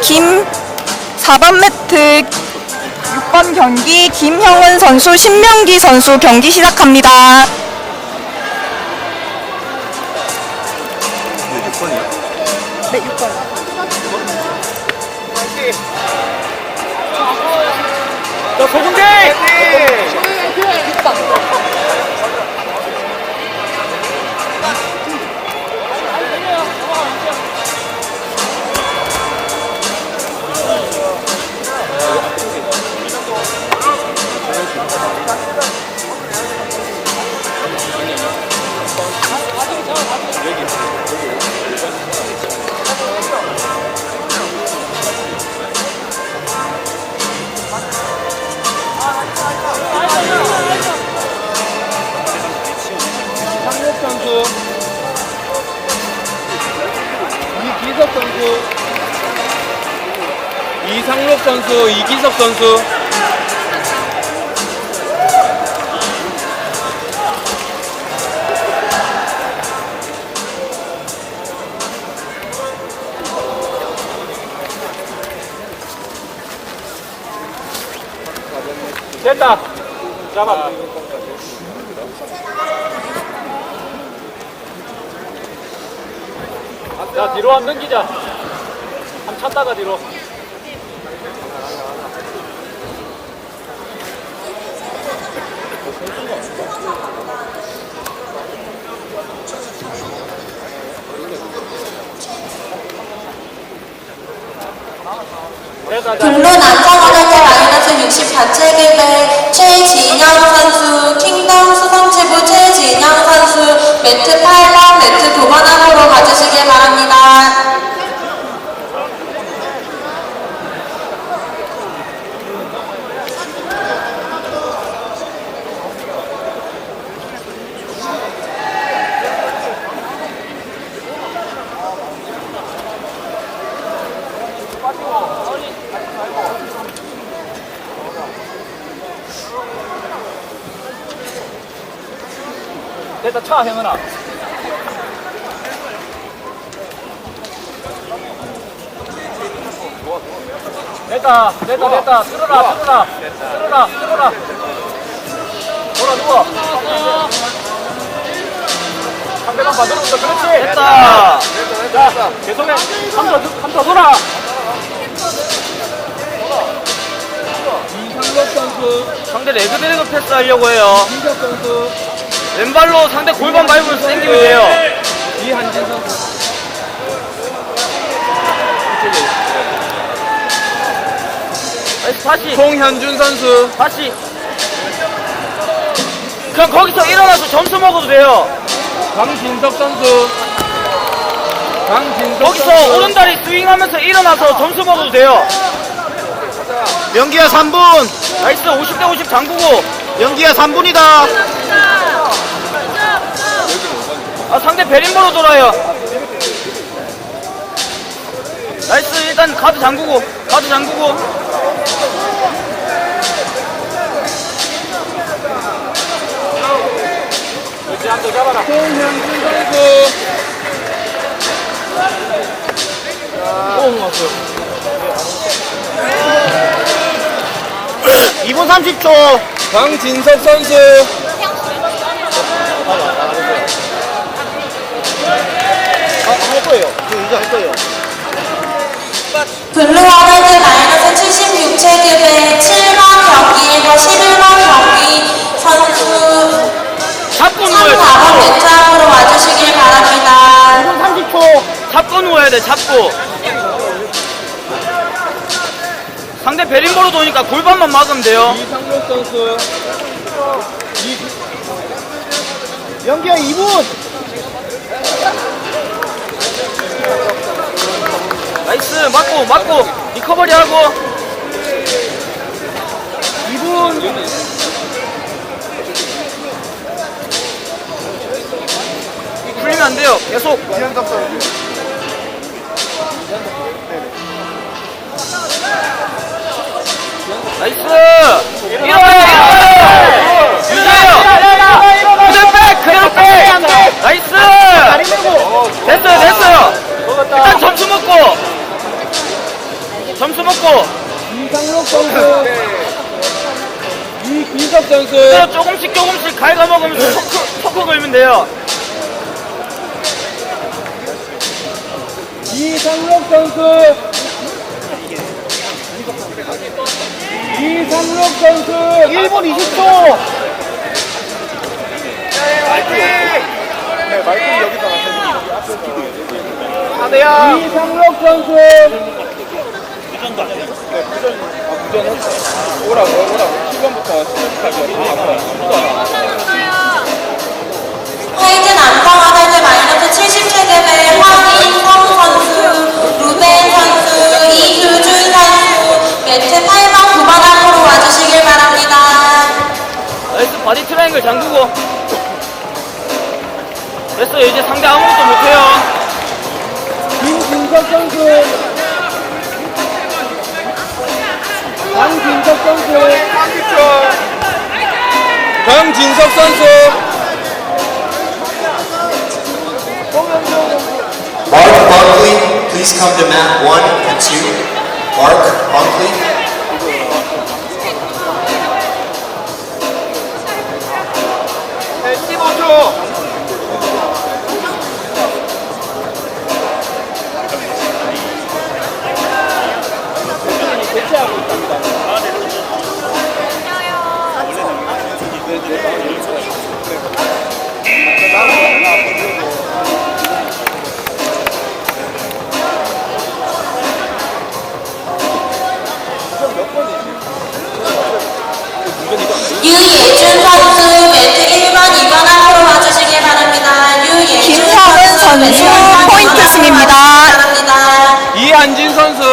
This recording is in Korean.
김 4번 매트 6번 경기 김형은 선수, 신명기 선수 경기 시작합니다. 네, 6번. 자, 소중대! 이상록 선수, 이기석 선수. 됐다. 잡아. 자, 뒤로 한 넘기자. 한 찼다가 뒤로. 블루 남성어린이 마이너스 64체급의 최진영 선수, 킹덤 수성체부 최진영 선수, 매트 8번, 매트 9번 앞으로 가주시길 바랍니다. 됐다, 차, 형은아. 됐다, 됐다, 됐다. 들어라, 들어라. 들어라, 들어라. 돌아, 누워. 상대방 반대로부터 그렇지. 됐다. 자, 계속해. 한더 돌아. 선수, 상대 레그드래그 패스 하려고 해요. 이석 선수, 왼발로 상대 골반 밟으면서 당기면 돼요. 이한진 선수. 다시, 다시, 송현준 선수, 다시. 그냥 거기서 일어나서 점수 먹어도 돼요. 강진석 선수, 강진석 거기서 선수, 오른다리 스윙하면서 일어나서 점수 먹어도 돼요. 연기야 3분 나이스, 50대 50 잠그고. 연기야 3분이다 아, 상대 베린보로 돌아요. 나이스, 일단 가드 잠그고, 가드 잠그고. 그렇지, 한대 잡아라. 송현준 선수, 2분 30초 강진석 선수, 거예요 이제 할 거예요 블루 어린이 마이너스 76체급의 7번 경기에서 11번 경기 선수, 잡고 누워요, 3, 4번 잡고. 매트 앞으로 와주시길 바랍니다. 30초. 잡고 누워야 돼, 잡고. 상대 베린보로 도니까 골반만 막으면 돼요. 이상록 선수, 연기야 2분 나이스, 맞고, 맞고. 리커버리 하고. 2분, 풀리면 안 돼요. 계속. 이현석 선수 나이스! 이상록 선수. 이기석 선수. 조금씩 조금씩 갉아먹으면서 토크, 토크 걸면 돼요. 이상록 선수. 이상록 선수. 1분 20초. 네, 마이크 여기다 놨어요. 하대야. 이상록 선수. 오라고, 오라고. 7번부터 10번까지. 화이트 남성 아달트 마이너스 70체급의 황인성 선수, 루벤 선수, 이규준 선수, 매트 8번 9번 앞으로 와주시길 바랍니다. 나이스 바디 트라이앵글 잠그고 됐어요 이제 상대 아무것도 못해요 김진석 선수. 강진석 선수. 강진석 선수. Mark Bunkley, please come to mat one and two. Mark Bunkley. 네, 15 유예준 선수, 매트 1번 2번 앞으로 와주시길 바랍니다. 김형은 선수, 매트 1번, 2번 포인트 승입니다. 이한진 선수.